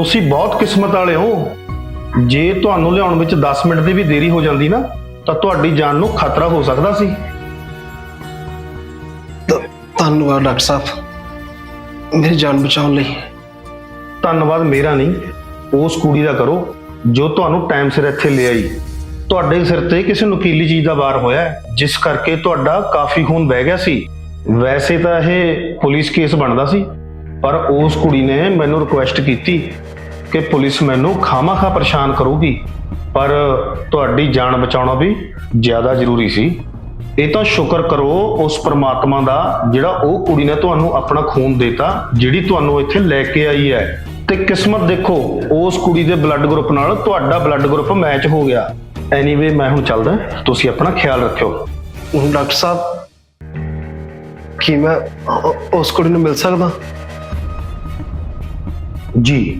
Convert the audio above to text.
ਤੁਸੀਂ ਬਹੁਤ ਕਿਸਮਤ ਵਾਲੇ ਹੋ। ਜੇ ਤੁਹਾਨੂੰ ਲਿਆਉਣ ਵਿੱਚ 10 ਮਿੰਟ ਦੀ ਵੀ ਦੇਰੀ ਹੋ ਜਾਂਦੀ ਨਾ ਤਾਂ ਤੁਹਾਡੀ ਜਾਨ ਨੂੰ ਖਤਰਾ ਹੋ ਸਕਦਾ ਸੀ। ਧ- ਧੰਨਵਾਦ ਡਾਕਟਰ ਸਾਹਿਬ। ਮੇਰੀ ਜਾਨ ਬਚਾਉਣ ਲਈ। ਧੰਨਵਾਦ ਮੇਰਾ ਨਹੀਂ ਉਸ ਕੁੜੀ ਦਾ ਕਰੋ ਜੋ ਤੁਹਾਨੂੰ ਟਾਈਮ ਸਿਰ ਇੱਥੇ ਲੈ ਆਈ। ਤੁਹਾਡੇ ਸਿਰ ਤੇ ਕਿਸੇ ਨੁਕੀਲੀ ਚੀਜ਼ ਦਾ ਵਾਰ ਹੋਇਆ ਹੈ, ਜਿਸ ਕਰਕੇ ਤੁਹਾਡਾ ਕਾਫੀ ਖੂਨ ਵਹਿ ਗਿਆ ਸੀ। ਵੈਸੇ ਤਾਂ ਇਹ ਪੁਲਿਸ ਕੇਸ ਬਣਦਾ ਸੀ ਪਰ ਉਸ ਕੁੜੀ ਨੇ ਮੈਨੂੰ ਰਿਕੁਐਸਟ ਕੀਤੀ ਕਿ ਪੁਲਿਸ ਮੈਨੂੰ ਖਾਮਾ-ਖਾ ਪਰੇਸ਼ਾਨ ਕਰੂਗੀ ਪਰ ਤੁਹਾਡੀ ਜਾਨ ਬਚਾਉਣਾ ਵੀ ਜ਼ਿਆਦਾ ਜ਼ਰੂਰੀ ਸੀ। ਇਹ ਤਾਂ ਸ਼ੁਕਰ ਕਰੋ ਉਸ ਪ੍ਰਮਾਤਮਾ ਦਾ ਜਿਹੜਾ ਉਹ ਕੁੜੀ ਨੇ ਤੁਹਾਨੂੰ ਆਪਣਾ ਖੂਨ ਦਿੱਤਾ ਜਿਹੜੀ ਤੁਹਾਨੂੰ ਇੱਥੇ ਲੈ ਕੇ ਆਈ ਹੈ। ਤੇ ਕਿਸਮਤ ਦੇਖੋ ਉਸ ਕੁੜੀ ਦੇ ਬਲੱਡ ਗਰੁੱਪ ਨਾਲ ਤੁਹਾਡਾ ਬਲੱਡ ਗਰੁੱਪ ਮੈਚ ਹੋ ਗਿਆ। ਐਨੀਵੇ ਮੈਂ ਹੁਣ ਚੱਲਦਾ ਤੁਸੀਂ ਆਪਣਾ ਖਿਆਲ ਰੱਖਿਓ। ਡਾਕਟਰ ਸਾਹਿਬ ਕੀ ਮੈਂ ਉਸ ਕੁੜੀ ਨੂੰ ਮਿਲ ਸਕਦਾ? ਜੀ।